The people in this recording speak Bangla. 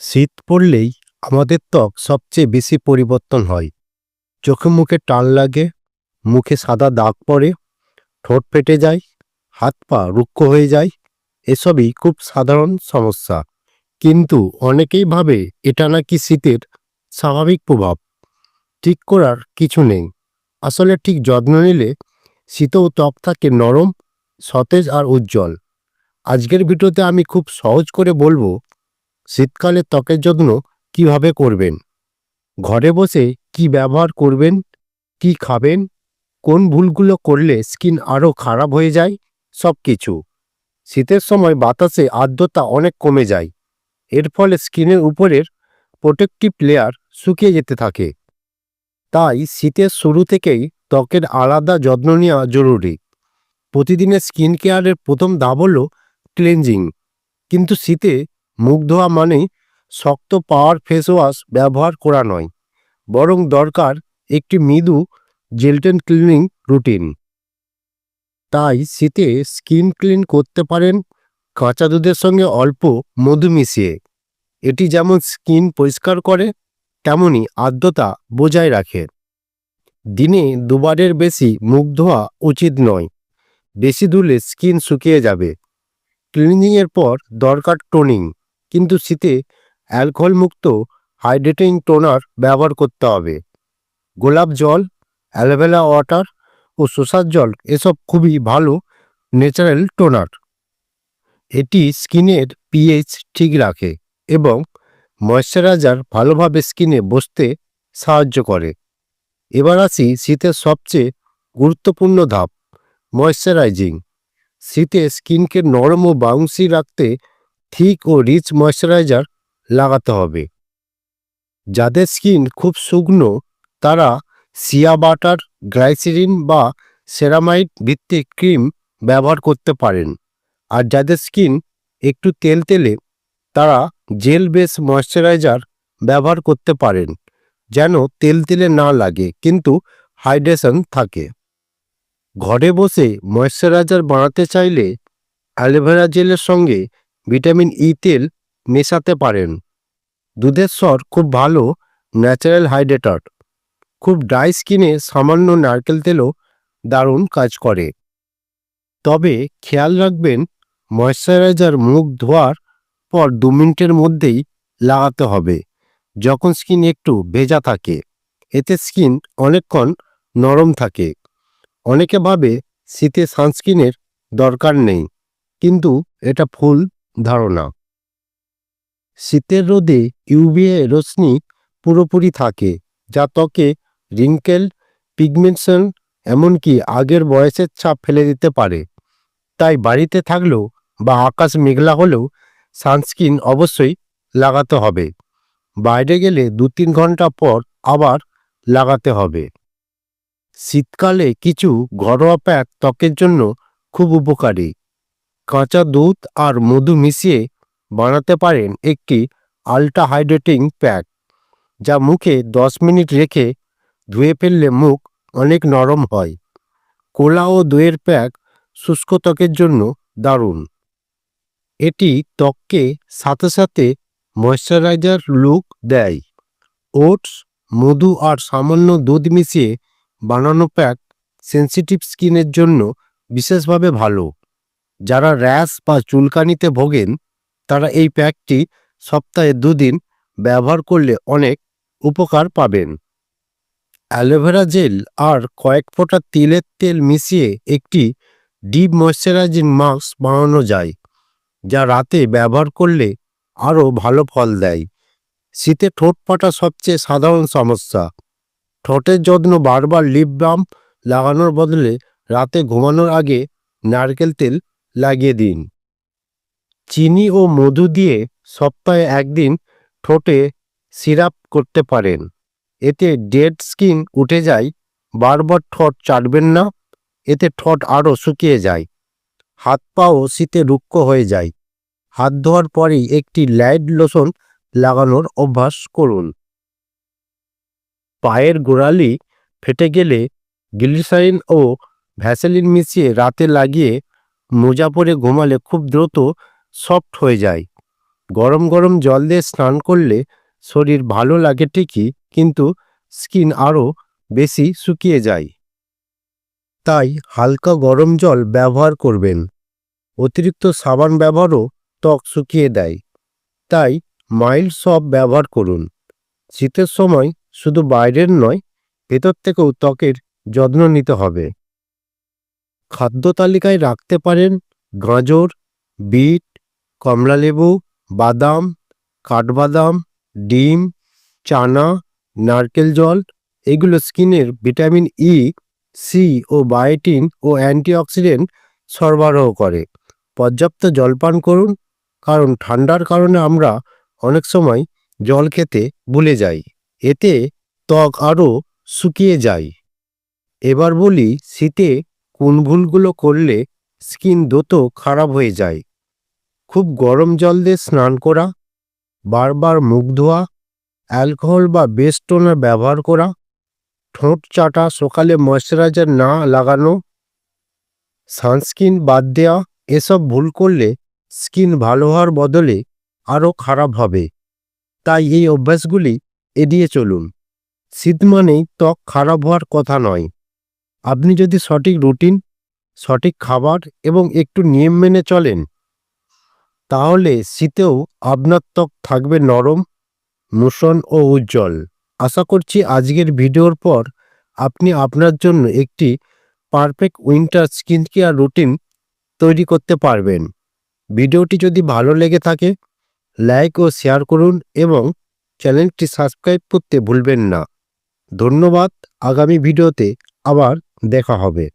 শীত পড়লেই আমাদের ত্বক সবচেয়ে বেশি পরিবর্তন হয়। চোখে মুখে টান লাগে, মুখে সাদা দাগ পড়ে, ঠোঁট ফেটে যায়, হাত পা রুক্ষ হয়ে যায়, এসবই খুব সাধারণ সমস্যা। কিন্তু অনেকেই ভাবে এটা নাকি শীতের স্বাভাবিক প্রভাব। ঠিক করার কিছু নেই। আসলে ঠিক যত্ন নিলে শীতেও ত্বক থাকে নরম, সতেজ আর উজ্জ্বল। আজকের ভিডিওতে আমি খুব সহজ করে বলব শীতকালে ত্বকের যত্ন কীভাবে করবেন? ঘরে বসে কি ব্যবহার করবেন? কি খাবেন? কোন ভুলগুলো করলে স্কিন আরও খারাপ হয়ে যায়? সব কিছু শীতের সময় বাতাসে আর্দ্রতা অনেক কমে যায়। এর ফলে স্কিনের উপরের প্রোটেক্টিভ লেয়ার শুকিয়ে যেতে থাকে। তাই শীতের শুরু থেকেই ত্বকের আলাদা যত্ন নেওয়া জরুরি। প্রতিদিনের স্কিন কেয়ারের প্রথম ধাপ হল ক্লিনজিং। কিন্তু শীতে মুখ ধোয়া মানে শক্ত পাওয়ার ফেস ওয়াশ ব্যবহার করা নয়, বরং দরকার একটি মৃদু জেলটেন ক্লিনিং রুটিন তাই শীতে স্কিন ক্লিন করতে পারেন, কাঁচা দুধের সঙ্গে অল্প মধু মিশিয়ে। এটি যেমন স্কিন পরিষ্কার করে, তেমনই আর্দ্রতা বজায় রাখে। দিনে দুবারের বেশি মুখ ধোয়া উচিত নয়, বেশি ধুলে স্কিন শুকিয়ে যাবে। ক্লিনিংয়ের পর দরকার টোনিং কিন্তু শীতে অ্যালকোহল মুক্ত হাইড্রেটিং টোনার ব্যবহার করতে হবে। গোলাপ জল, অ্যালোভেরা ওয়াটার ও শসার জল এসব খুবই ভালো ন্যাচারাল টোনার। এটি স্কিনের পিএইচ ঠিক রাখে এবং ময়শ্চারাইজার ভালোভাবে স্কিনে বসতে সাহায্য করে। এবার আসি শীতের সবচেয়ে গুরুত্বপূর্ণ ধাপ, ময়শ্চারাইজিং। শীতে স্কিনকে নরম ও বাউন্সি রাখতে থিক ও রিচ ময়শ্চারাইজার লাগাতে হবে। যাদের স্কিন খুব শুকনো, তারা সিয়া বাটার গ্লাইসিরিন বা সেরামাইড ভিত্তিক ক্রিম ব্যবহার করতে পারেন। আর যাদের স্কিন একটু তেল তেলে, তারা জেল বেস ময়শ্চারাইজার ব্যবহার করতে পারেন, যেন তেল তেলে না লাগে, কিন্তু হাইড্রেশন থাকে। ঘরে বসে ময়শ্চারাইজার বানাতে চাইলে অ্যালোভেরা জেলের সঙ্গে ভিটামিন ই তেল মেশাতে পারেন। দুধের স্বর খুব ভালো ন্যাচারাল হাইড্রেটার খুব ড্রাই স্কিনে সামান্য নারকেল তেলও দারুণ কাজ করে। তবে খেয়াল রাখবেন ময়শ্চারাইজার মুখ ধোয়ার পর দু মিনিটের মধ্যেই লাগাতে হবে, যখন স্কিন একটু ভেজা থাকে। এতে স্কিন অনেকক্ষণ নরম থাকে। অনেকে ভাবে শীতে সানস্ক্রিনের দরকার নেই, কিন্তু এটা ভুল ধারণা। শীতের রোদে ইউভিএ রশ্মি পুরোপুরি থাকে, যা ত্বকে রিঙ্কেল পিগমেন্টেশন এমনকি আগের বয়সের ছাপ ফেলে দিতে পারে। তাই বাড়িতে থাকলেও বা আকাশ মেঘলা হলেও সানস্ক্রিন অবশ্যই লাগাতে হবে। বাইরে গেলে দু তিন ঘণ্টা পর আবার লাগাতে হবে। শীতকালে কিছু ঘরোয়া প্যাক ত্বকের জন্য খুব উপকারী। কাঁচা দুধ আর মধু মিশিয়ে বানাতে পারেন একটি আল্ট্রা হাইড্রেটিং প্যাক, যা মুখে দশ মিনিট রেখে ধুয়ে ফেললে মুখ অনেক নরম হয়। কোলা ও দইয়ের প্যাক শুষ্ক ত্বকের জন্য দারুণ। এটি ত্বককে সাথে সাথে ময়শ্চারাইজার লুক দেয়। ওটস, মধু আর সামান্য দুধ মিশিয়ে বানানো প্যাক সেন্সিটিভ স্কিনের জন্য বিশেষভাবে ভালো। যারা র্যাশ বা চুলকানিতে ভোগেন, তারা এই প্যাকটি সপ্তাহে দুদিন ব্যবহার করলে অনেক উপকার পাবেন। অ্যালোভেরা জেল আর কয়েক ফোঁটা তিলের তেল মিশিয়ে একটি ডিপ ময়শ্চারাইজিং মাস্ক বানানো যায়, যা রাতে ব্যবহার করলে আরও ভালো ফল দেয়। শীতে ঠোঁট ফাটা সবচেয়ে সাধারণ সমস্যা। ঠোঁটের যত্ন বারবার লিপ বাম লাগানোর বদলে রাতে ঘুমানোর আগে নারকেল তেল লাগিয়ে দিন। চিনি ও মধু দিয়ে সপ্তাহে একদিন ঠোঁটে সিরাপ করতে পারেন। এতে ডেড স্কিন উঠে যায়, বারবার ঠোঁট চাটবেন না, এতে ঠোঁট আরও শুকিয়ে যায়, হাত পাও শীতে রুক্ষ হয়ে যায়। হাত ধোয়ার পরেই একটি লাইট লোশন লাগানোর অভ্যাস করুন। পায়ের গোড়ালি ফেটে গেলে গ্লিসারিন ও ভ্যাসেলিন মিশিয়ে রাতে লাগিয়ে মোজা পরে ঘুমালে খুব দ্রুত সফট হয়ে যায়। গরম গরম জল দিয়ে স্নান করলে শরীর ভালো লাগে ঠিকই, কিন্তু স্কিন আরও বেশি শুকিয়ে যায়। তাই হালকা গরম জল ব্যবহার করবেন। অতিরিক্ত সাবান ব্যবহারও ত্বক শুকিয়ে দেয়। তাই মাইল্ড সব ব্যবহার করুন। শীতের সময় শুধু বাইরের নয়, ভেতর থেকেও ত্বকের যত্ন নিতে হবে। খাদ্য তালিকায় রাখতে পারেন গাজর, বিট, কমলালেবু, বাদাম, কাঠবাদাম, ডিম, চানা, নারকেল জল। এগুলো স্কিনের ভিটামিন ই, সি ও বায়োটিন ও অ্যান্টিঅক্সিডেন্ট সরবরাহ করে। পর্যাপ্ত জল পান করুন, কারণ ঠান্ডার কারণে আমরা অনেক সময় জল খেতে ভুলে যাই। এতে ত্বক আরও শুকিয়ে যায়। এবার বলি শীতে কোন ভুলগুলো করলে স্কিন দ্রুত খারাপ হয়ে যায়। খুব গরম জল দিয়ে স্নান করা, বারবার মুখ ধোয়া, অ্যালকোহল বা বেস টোনার ব্যবহার করা, ঠোঁট চাটা সকালে ময়শ্চারাইজার না লাগানো, সানস্ক্রিন বাদ দেওয়া এসব ভুল করলে স্কিন ভালো হওয়ার বদলে আরও খারাপ হবে। তাই এই অভ্যাসগুলি এড়িয়ে চলুন। শীত মানেই ত্বক খারাপ হওয়ার কথা নয়। আপনি যদি সঠিক রুটিন, সঠিক খাবার এবং একটু নিয়ম মেনে চলেন, তাহলে শীতেও আপনার ত্বক থাকবে নরম মোশন ও উজ্জ্বল। আশা করছি আজকের ভিডিওর পর আপনি আপনার জন্য একটি perfect winter skin care routine তৈরি করতে পারবেন। ভিডিওটি যদি ভালো লেগে থাকে, লাইক ও শেয়ার করুন এবং চ্যানেলটি সাবস্ক্রাইব করতে ভুলবেন না। ধন্যবাদ। আগামী ভিডিওতে আবার দেখা হবে।